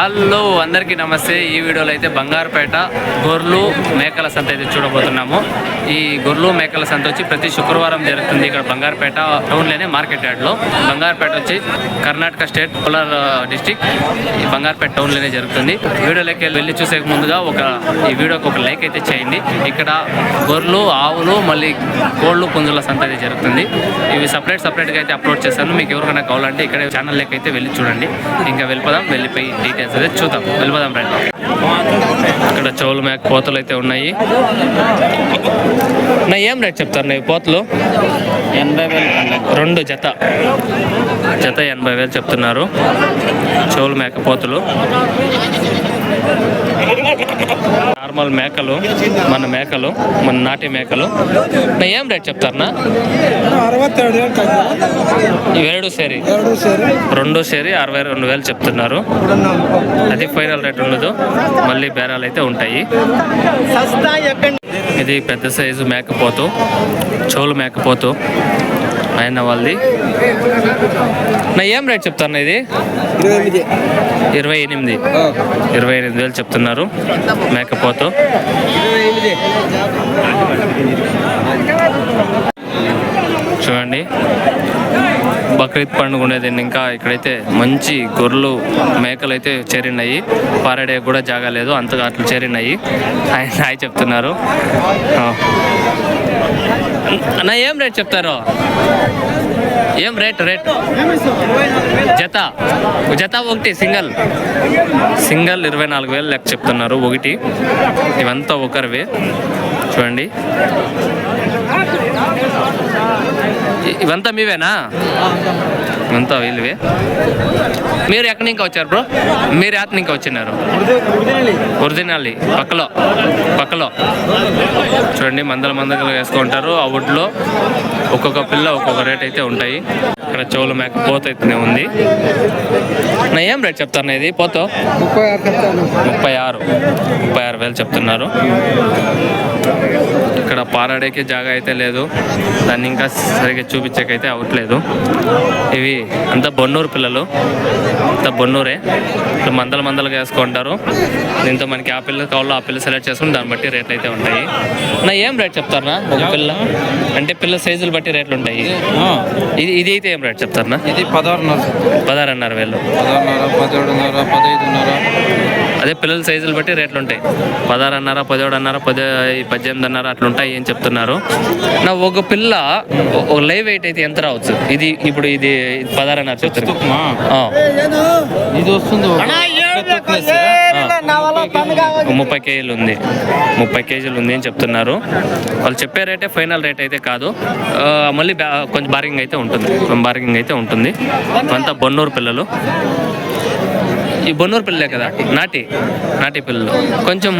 Hello అందరికీ నమస్తే. ఈ వీడియోలో అయితే బంగారుపేట గొర్రెలు మేకల సంత అయితే చూడబోతున్నాము. ఈ గొర్రెలు మేకల సంత వచ్చి ప్రతి శుక్రవారం జరుగుతుంది ఇక్కడ బంగారుపేట టౌన్లోనే మార్కెట్ యార్డ్లో. బంగారుపేట వచ్చి కర్ణాటక స్టేట్ కోలార్ డిస్టిక్ ఈ బంగారుపేట టౌన్లోనే జరుగుతుంది. వీడియోలోకి వెళ్ళి చూసే ముందుగా ఒక ఈ వీడియోకి ఒక లైక్ అయితే చేయండి. ఇక్కడ గొర్రెలు ఆవులు మళ్ళీ కోళ్ళు పుంజుల సంత అయితే జరుగుతుంది. ఇవి సపరేట్ సపరేట్గా అయితే అప్లోడ్ చేస్తాను. మీకు ఎవరికైనా కావాలంటే ఇక్కడ ఛానల్లోకి అయితే వెళ్ళి చూడండి. ఇంకా వెళ్ళిపోదాం వెళ్ళిపోయి డీటెయిల్స్ అయితే చూద్దాం. వెళ్ళిపోదాం రండి. ఇక్కడ చెవులు మేక పోతలు అయితే ఉన్నాయి. నా ఏం రేట్ చెప్తారు నా ఈ పోతలు? ఎనభై వేలు రెండు జత. జత ఎనభై వేలు చెప్తున్నారు. చెవులు మేక పోతులు. నార్మల్ మేకలు మన మేకలు మన నాటి మేకలు. ఏం రేట్ చెప్తారనా ఏడు సేరి. రెండు సేరి అరవై రెండు వేలు చెప్తున్నారు. అది ఫైనల్ రేట్ ఉండదు. మళ్ళీ బేరాలు అయితే ఉంటాయి. ఇది పెద్ద సైజు మేకపోతు చెవులు మేకపోతు. ఆయన వాళ్ళది. నా ఏం రేట్ చెప్తాను ఇది? ఇరవై ఎనిమిది. ఇరవై ఎనిమిది. వేలు చెప్తున్నారు. మేకపోతు. చూడండి. బక్రీద్ పండుగ ఉండేది ఇంకా ఇక్కడైతే మంచి గొర్రెలు మేకలు అయితే చేరినాయి. పారడే కూడా జాగా లేదు. అంతగా అట్లా చేరినాయి. ఆయన చెప్తున్నారు. అన్న ఏం రేట్ చెప్తారు? ఏం రేట్ రేట్? జత. జత ఒకటి సింగల్. సింగల్ ఇరవై నాలుగు వేలు లెక్క చెప్తున్నారు ఒకటి. ఇవంతా ఒకరివే. చూడండి. ఇవంతా మీవేనా? ఇవంతా వీళ్ళవే. మీరు ఎక్కడి నుంచి వచ్చారు బ్రో? మీరు ఎక్కడి నుంచి వచ్చినారు? ఒరిజినాలి పక్కలో పక్కలో. చూడండి మందల మందలు వేసుకుంటారు. ఆ వుడ్లో ఒక్కొక్క పిల్ల ఒక్కొక్క రేట్ అయితే ఉంటాయి. ఇక్కడ చెవులు మేక పోత అయితేనే ఉంది. నా ఏం రేట్ చెప్తాను ఇది? పోతో. ముప్పై ఆరు ముప్పై ఆరు. ముప్పై ఆరు వేలు చెప్తున్నారు. ఇక్కడ పారాడేకి జాగా అయితే లేదు. దాన్ని ఇంకా సరిగ్గా చూపించకైతే అవ్వట్లేదు. ఇవి అంతా బొన్నూరు పిల్లలు. అంతా బొన్నూరే. ఇప్పుడు మందల మందలుగా వేసుకుంటారు. దీంతో మనకి ఆ పిల్ల కావాలో ఆ పిల్ల సెలెక్ట్ చేసుకుని దాన్ని బట్టి రేట్లు అయితే ఉంటాయి. నా ఏం రేట్ చెప్తారా ఒక పిల్ల. అంటే పిల్ల సైజులు బట్టి రేట్లు ఉంటాయి. ఇది ఇది అయితే ఏం రేట్ చెప్తారా ఇది పదహారున్నర. పదహారున్నర వేలు. పదహారున్నర పదిహేడున్నర పదహైదున్నర. అదే పిల్లల సైజులు బట్టి రేట్లు ఉంటాయి. పదహారున్నర పదిహేడున్నర పది పద్దెనిమిదిన్నర అట్లా ఉంటాయి అని చెప్తున్నారు. నా ఒక పిల్ల ఒక లైవ్ వెయిట్ అయితే ఎంత రావచ్చు? ఇది ఇప్పుడు ఇది చెప్తారు ఇది వస్తుంది ఒక ముప్పై కేజీలు ఉంది. ముప్పై కేజీలు ఉంది అని చెప్తున్నారు. వాళ్ళు చెప్పే రేటే ఫైనల్ రేట్ అయితే కాదు. మళ్ళీ కొంచెం బార్గింగ్ అయితే ఉంటుంది. బార్గింగ్ అయితే ఉంటుంది. అంతా బొన్నూరు పిల్లలు. ఈ బొన్నూరు పిల్లలే కదా? నాటి నాటి పిల్లలు. కొంచెం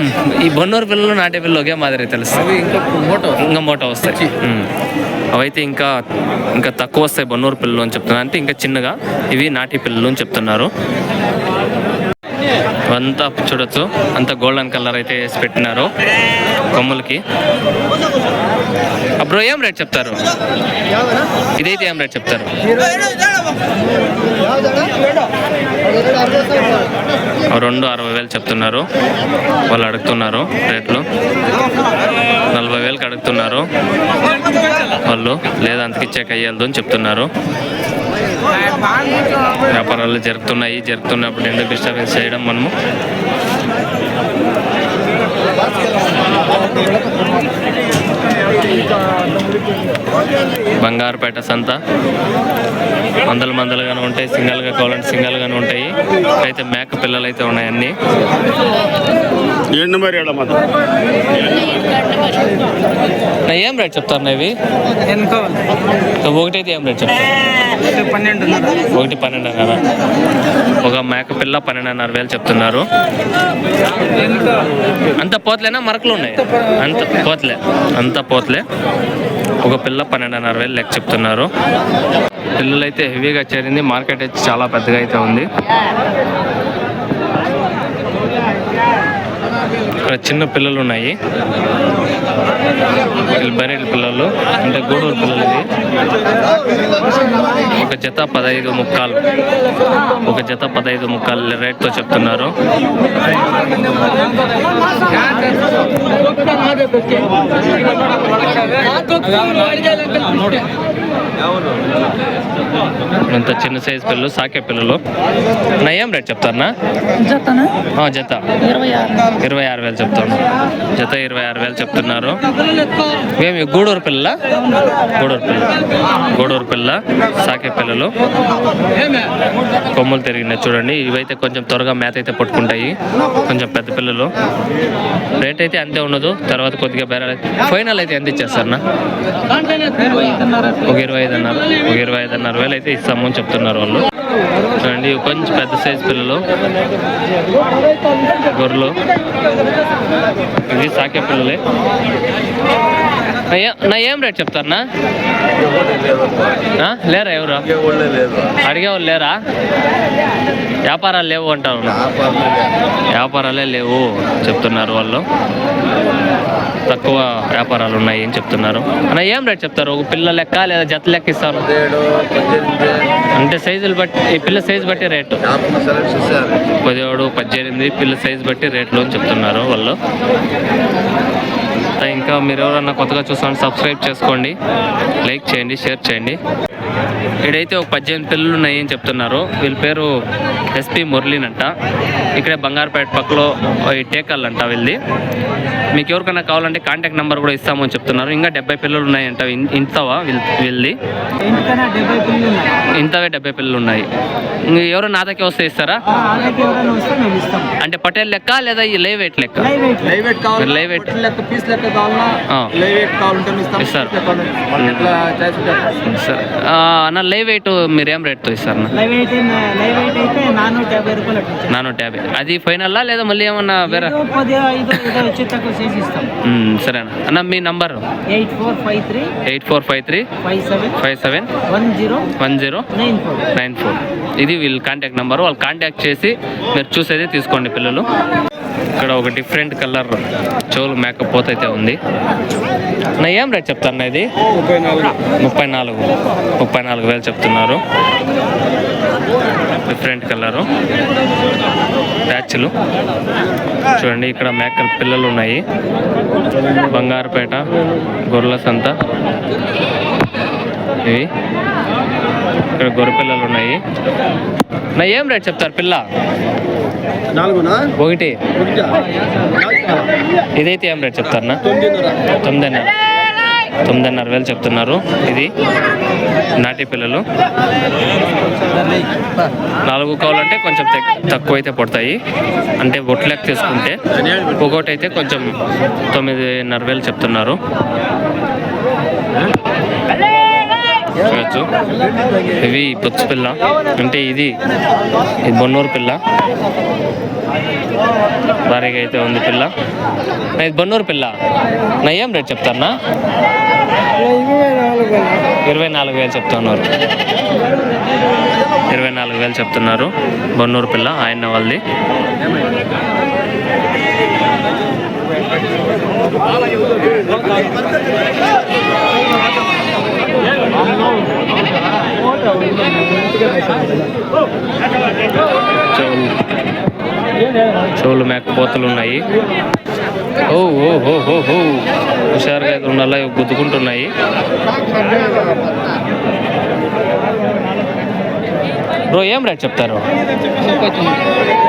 ఈ బొన్నూరు పిల్లలు నాటి పిల్లలు ఒకే మాదిరి తెలుస్తాయి. ఇంకా మోటో ఇంకా మోటో వస్తాయి. అవైతే ఇంకా ఇంకా తక్కువ వస్తాయి బొన్నూరు పిల్లలు అని చెప్తున్నారు అంటే ఇంకా చిన్నగా ఇవి నాటి పిల్లలు అని చెప్తున్నారు. అంతా చూడొచ్చు. అంతా గోల్డెన్ కలర్ అయితే వేసి పెట్టినారు కొమ్ములకి. అప్పుడు ఏం రేట్ చెప్తారు? ఇదైతే ఏం రేట్ చెప్తారు? రెండు అరవై వేలు చెప్తున్నారు. వాళ్ళు అడుగుతున్నారు రేట్లు. నలభై వేలకు అడుగుతున్నారు. వాళ్ళు లేదా అంతకిచ్చాక అయ్యదు అని చెప్తున్నారు. వ్యాపారాలు జరుగుతున్నాయి జరుగుతున్నప్పుడు ఎందుకు డిస్టర్బెన్స్ చేయడం మనము? బంగారుపేట సంత. మందలు మందలుగానే ఉంటాయి సింగల్గా కావాలంటే సింగల్గానే ఉంటాయి. అయితే మేక పిల్లలు అయితే ఉన్నాయి అన్నీ ఎండు మరి ఏం రేట్ చెప్తారు ఇవి? ఒకటైతే ఏం రేట్ చెప్తారు? ఒకటి పన్నెండున్నర. ఒక మేక పిల్ల పన్నెండున్నర వేలు చెప్తున్నారు. అంత పోతలేనా? మరకలు ఉన్నాయి. అంత పోతలే. అంత పోతలే. ఒక పిల్ల పన్నెండున్నర వేలు లెక్క చెప్తున్నారు. పిల్లలు అయితే హెవీగా చేరింది. మార్కెట్ అయితే చాలా పెద్దగా అయితే ఉంది. ఇక్కడ చిన్న పిల్లలు ఉన్నాయి వీళ్ళు పిల్లలు అంటే గూడూరు పిల్లలు ఇది ఒక జత పదహైదు ముక్కాలు. ఒక జత పదహైదు ముక్కాలు రేట్తో చెప్తున్నారు. ఇంత చిన్న సైజ్ పిల్లలు సాకే పిల్లలు. నా ఏం రేట్ ఆ, జత. ఇరవై ఆరు. వేలు చెప్తాను. జత ఇరవై ఆరు వేలు చెప్తున్నారు. ఏమి గూడూరు పిల్ల గూడూరు పిల్ల. గూడూరు పిల్ల సాకే పిల్లలు. కొమ్ములు తిరిగినాయి చూడండి. ఇవైతే కొంచెం త్వరగా మేత అయితే పట్టుకుంటాయి. కొంచెం పెద్ద పిల్లలు. రేట్ అయితే అంతే ఉండదు. తర్వాత కొద్దిగా బేరాలు ఫైనల్ అయితే ఎంత ఇచ్చేస్తారన్నా? ఒక ఇరవై ఐదు అన్నారు. ఒక ఇరవై ఐదు అన్నారు. వేలు అయితే ఇస్తాము అని చెప్తున్నారు వాళ్ళు. చూడండి కొంచెం పెద్ద సైజ్ పిల్లలు. గొర్రెలు. ఇవి సాకే పిల్లలే. నా ఏం రేట్ చెప్తారనా ఆ? లేరా ఎవరు? అడిగే వాళ్ళు లేరా? వ్యాపారాలు లేవు అంటారు. వ్యాపారాలే లేవు చెప్తున్నారు వాళ్ళు. తక్కువ వ్యాపారాలు ఉన్నాయి అని చెప్తున్నారు. అన్న ఏం రేట్ చెప్తారు? ఒక పిల్ల లెక్క లేదా జత లెక్క ఇస్తారు అంటే సైజులు బట్టి ఈ పిల్ల సైజు బట్టి రేటు. పదిహేడు పద్దెనిమిది పిల్ల సైజు బట్టి రేట్లు అని చెప్తున్నారు వాళ్ళు. ఇంకా మీరు ఎవరన్నా కొత్తగా చూస్తాను సబ్స్క్రైబ్ చేసుకోండి లైక్ చేయండి షేర్ చేయండి. ఇక్కడైతే ఒక పద్దెనిమిది పిల్లలు ఉన్నాయని చెప్తున్నారు. వీళ్ళ పేరు ఎస్పి మురళీన్ అంట ఇక్కడే బంగారుపేట పక్కలో ఈ టేకల్ అంట వీళ్ళది. మీకు ఎవరికైనా కావాలంటే కాంటాక్ట్ నెంబర్ కూడా ఇస్తామని చెప్తున్నారు. ఇంకా డెబ్బై పిల్లలు ఉన్నాయంట. ఇంతవా వీళ్ళ వీళ్ళది? ఇంటికన్నా డెబ్బై పిల్లలు ఉన్నాయి. ఇంతవే డెబ్బై పిల్లలు ఉన్నాయి. ఎవరు నాతకే వస్తే ఇస్తారా? ఆ, వాళ్ళకి ఎవరైనా వస్తే మేము ఇస్తాం. అంటే పటేల్ లెక్క లేదా ఈ లైవ్ వెయిట్ లెక్క? లైవ్ వెయిట్ ఇస్తారు. అన్న లైవ్ వెయిట్ మీరు ఏం రేట్తో ఇస్తారు. నానూట యాభై అది ఫైనల్లా లేదా మళ్ళీ ఏమన్నా వేరే? చేసి ఇస్తాం. మ్మ్, సరేనా. అన్న మీ number? Eight four five three eight four five three five seven five seven one zero one zero nine four. Nine four. ఇది వీళ్ళ కాంటాక్ట్ నెంబర్ వాళ్ళు కాంటాక్ట్ చేసి మీరు చూసేది తీసుకోండి పిల్లలు. ఇక్కడ ఒక డిఫరెంట్ కలర్ చెవులు మేకపోత అయితే ఉంది. నా ఏం రేట్ చెప్తాను ఇది? ముప్పై నాలుగు. ముప్పై నాలుగు. ముప్పై నాలుగు వేలు చెప్తున్నారు. Different colour. ప్యాచ్లు. చూడండి ఇక్కడ మేకల పిల్లలు ఉన్నాయి. బంగారుపేట గొర్రెల సంత ఇవి. ఇక్కడ గొర్రె పిల్లలు ఉన్నాయి. నా ఏం రేట్ చెప్తారు పిల్ల? ఒకటి. ఇదైతే ఏం రేట్ చెప్తారన్నా తొమ్మిదిన్నర. తొమ్మిదిన్నర. తొమ్మిదిన్నర వేలు చెప్తున్నారు. ఇది. నాటి పిల్లలు. నాలుగు కావాలంటే కొంచెం తక్కువ అయితే పడతాయి. అంటే బొట్లెక్క తీసుకుంటే. ఒక్కొక్కటి అయితే కొంచెం తొమ్మిదిన్నర వేలు చెప్తున్నారు. చూడొచ్చు. ఇవి పుచ్చు పిల్ల. అంటే ఇది ఇది బొన్నూరు పిల్ల. భారీగా అయితే ఉంది పిల్ల. ఇది బొన్నూరు పిల్ల. నా ఏం రేట్ చెప్తారన్నా ఇరవై నాలుగు వేలు చెప్తున్నారు. ఇరవై నాలుగు వేలు చెప్తున్నారు. బొన్నూరు పిల్ల ఆయన వాళ్ళది. చెవులు చెవులు మేకపోతలు ఉన్నాయి. ఓ ఓ హో హో హో. హుషారుగా అయితే ఉండాలా? గుద్దుకుంటున్నాయి. బ్రో ఏం రేట్ చెప్తారు?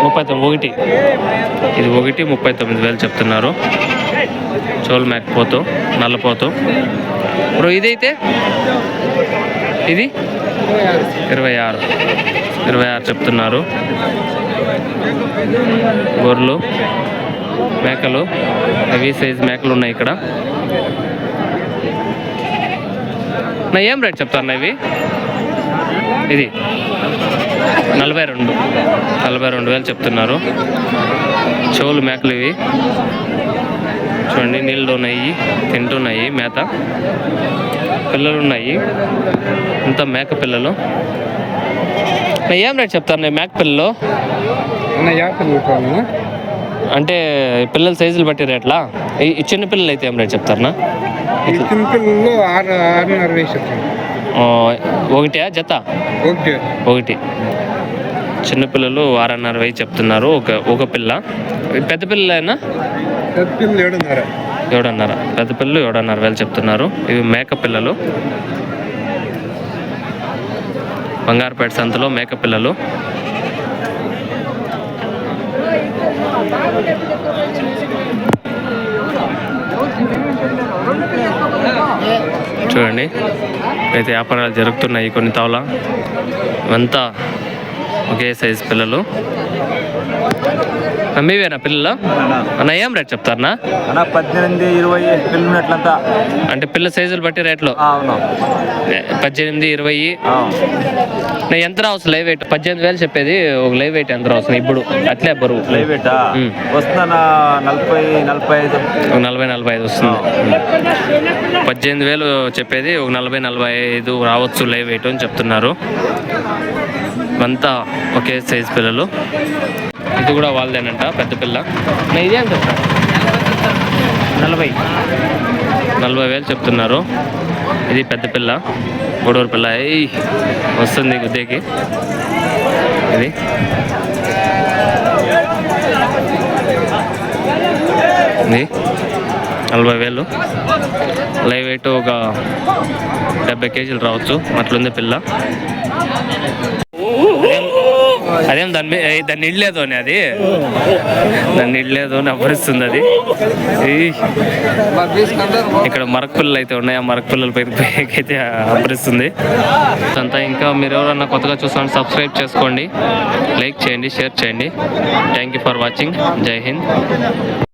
ముప్పై తొమ్మిది ఒకటి. ఇది ఒకటి ముప్పై తొమ్మిది వేలు చెప్తున్నారు. చోలు మేకపోతు నల్లపోతు బ్రో ఇదైతే? ఇది? ఇరవై ఆరు. ఇరవై ఆరు చెప్తున్నారు. గొర్రెలు. మేకలు. హెవీ సైజ్ మేకలు ఉన్నాయి ఇక్కడ. నా ఏం రేట్ చెప్తాను ఇవి? ఇది. నలభై రెండు. నలభై రెండు వేలు చెప్తున్నారు. చెవులు మేకలు ఇవి. చూడండి నీళ్ళు ఉన్నాయి తింటున్నాయి మేత. పిల్లలు ఉన్నాయి. ఇంత మేక పిల్లలు. ఏం రేట్ చెప్తాను మేక పిల్లలు? యాభై రూపాయలు అంటే పిల్లల సైజులు బట్టి రేట్లా చిన్న పిల్లలు అయితే ఏం రేట్ చెప్తారనా ఆరు ఆరున్నర వేసి ఆ, ఒకటా జత? ఓకే ఒకటి. చిన్నపిల్లలు ఆరున్నర వెయ్యి చెప్తున్నారు ఒక ఒక పిల్ల. పెద్ద పిల్లలైనా పిల్లలు ఏడున్నర. ఏడున్నర. పెద్ద పిల్లలు ఏడున్నర వేలు చెప్తున్నారు. ఇవి మేక పిల్లలు. బంగారుపేట సంతలో మేక పిల్లలు. చూడండి అయితే వ్యాపారాలు జరుగుతున్నాయి కొన్ని తవల. అంతా ఒకే సైజ్ పిల్లలు. మీవేనా పిల్లలు? అన్న. ఏం రేట్ చెప్తారనా అన్న పద్దెనిమిది ఇరవై పిల్లనట్లంతా అంటే పిల్ల సైజులు బట్టి రేట్లు? అవును. పద్దెనిమిది ఇరవై. ఎంత రావచ్చు లైవ్ వెయిట్? పద్దెనిమిది వేలు చెప్పేది ఒక లైవ్ వెయిట్ ఎంత రావచ్చు? ఇప్పుడు అట్లే బరువు. లైవ్ ఉమ్. వస్తుందన్న నలభై నలభై ఐదు. ఒక నలభై నలభై ఐదు వస్తుంది. పద్దెనిమిది వేలు చెప్పేది ఒక నలభై నలభై ఐదు రావచ్చు లైవ్ వెయిట్ అని చెప్తున్నారు. అంతా ఒకే సైజ్ పిల్లలు. ఇది కూడా వాళ్ళదేనంట పెద్ద పిల్ల. ఇదే ఎంత నలభై. నలభై వేలు చెప్తున్నారు. ఇది పెద్ద పిల్ల గూడూరు పిల్ల. వస్తుంది గుద్దేకి. ఇది. ఇది. నలభై వేలు. లైవ్ వెయిట్ ఒక డెబ్బై కేజీలు రావచ్చు. అట్లుంది పిల్ల. అదేం దాని మీద దాన్ని ఇడ్లేదు అని అది? దాన్ని ఇడ్లేదు అని అది. ఇక్కడ మరక పిల్లలు అయితే ఉన్నాయి. ఆ మరక పిల్లల అయితే అప్పరిస్తుంది అంతా ఇంకా మీరు ఎవరన్నా కొత్తగా చూస్తాను సబ్స్క్రైబ్ చేసుకోండి. లైక్ చేయండి షేర్ చేయండి. థ్యాంక్ యూ ఫర్ వాచింగ్ జై హింద్.